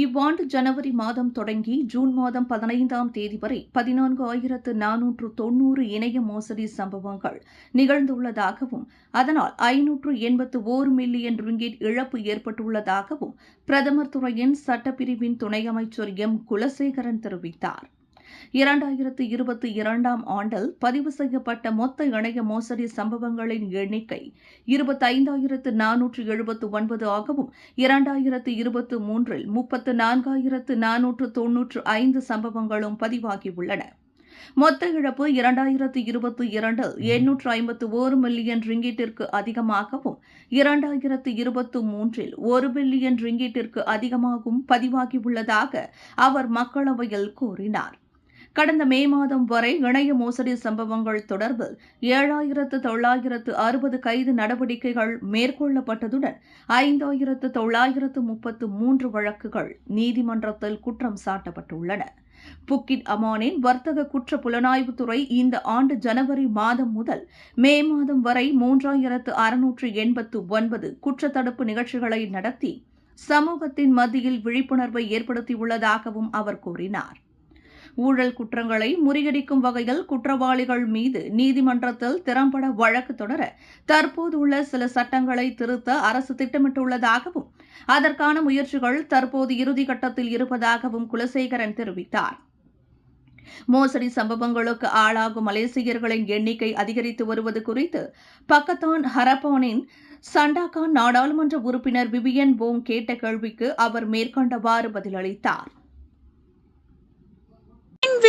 இவ்வாண்டு ஜனவரி மாதம் தொடங்கி ஜூன் மாதம் பதினைந்தாம் தேதி வரை பதினான்கு ஆயிரத்து நானூற்று தொன்னூறு இணைய மோசடி சம்பவங்கள் நிகழ்ந்துள்ளதாகவும் அதனால் ஐநூற்று எண்பத்து ஓர் மில்லியன் ரிங்கிட் இழப்பு ஏற்பட்டுள்ளதாகவும் பிரதமர் துறையின் சட்டப்பிரிவின் துணை அமைச்சர் எம். குலசேகரன் தெரிவித்தார். இரண்டாயிரத்து இருபத்தி இரண்டாம் ஆண்டில் பதிவு செய்யப்பட்ட மொத்த இணைய மோசடி சம்பவங்களின் எண்ணிக்கை இருபத்தைந்தாயிரத்து நானூற்று எழுபத்து ஒன்பது ஆகவும் இரண்டாயிரத்து இருபத்து மூன்றில் முப்பத்து நான்காயிரத்து நானூற்று தொன்னூற்று ஐந்து சம்பவங்களும் பதிவாகியுள்ளன. மொத்த இழப்பு இரண்டாயிரத்து இருபத்தி இரண்டில் எண்ணூற்று ஐம்பத்து ஒரு மில்லியன் ரிங்கீட்டிற்கு அதிகமாகவும் இரண்டாயிரத்து இருபத்து மூன்றில் ஒரு பில்லியன் ரிங்கீட்டிற்கு அதிகமாகவும் பதிவாகியுள்ளதாக அவர் மக்களவையில் கூறினார். கடந்த மே மாதம் வரை இணைய மோசடி சம்பவங்கள் தொடர்பில் ஏழாயிரத்து தொள்ளாயிரத்து அறுபது கைது நடவடிக்கைகள் மேற்கொள்ளப்பட்டதுடன் ஐந்தாயிரத்து தொள்ளாயிரத்து முப்பத்து மூன்று வழக்குகள் நீதிமன்றத்தில் குற்றம் சாட்டப்பட்டுள்ளன. புக்கிட் அமானின் வர்த்தக குற்ற புலனாய்வுத்துறை இந்த ஆண்டு ஜனவரி மாதம் முதல் மே மாதம் வரை மூன்றாயிரத்து அறுநூற்று எண்பத்து ஒன்பது குற்றத்தடுப்பு நிகழ்ச்சிகளை நடத்தி சமூகத்தின் மத்தியில் விழிப்புணர்வை ஏற்படுத்தியுள்ளதாகவும் அவர் கூறினார். ஊழல் குற்றங்களை முறியடிக்கும் வகையில் குற்றவாளிகள் மீது நீதிமன்றத்தில் திறம்பட வழக்கு தொடர தற்போதுள்ள சில சட்டங்களை திருத்த அரசு திட்டமிட்டுள்ளதாகவும் அதற்கான முயற்சிகள் தற்போது இறுதிக்கட்டத்தில் இருப்பதாகவும் குலசேகரன் தெரிவித்தார். மோசடி சம்பவங்களுக்கு ஆளாகும் மலேசியர்களின் எண்ணிக்கை அதிகரித்து வருவது குறித்து பக்கத்தான் ஹரப்பானின் சண்டாகான் நாடாளுமன்ற உறுப்பினர் விவியன் போங் கேட்ட கேள்விக்கு அவர் மேற்கொண்டவாறு பதிலளித்தார்.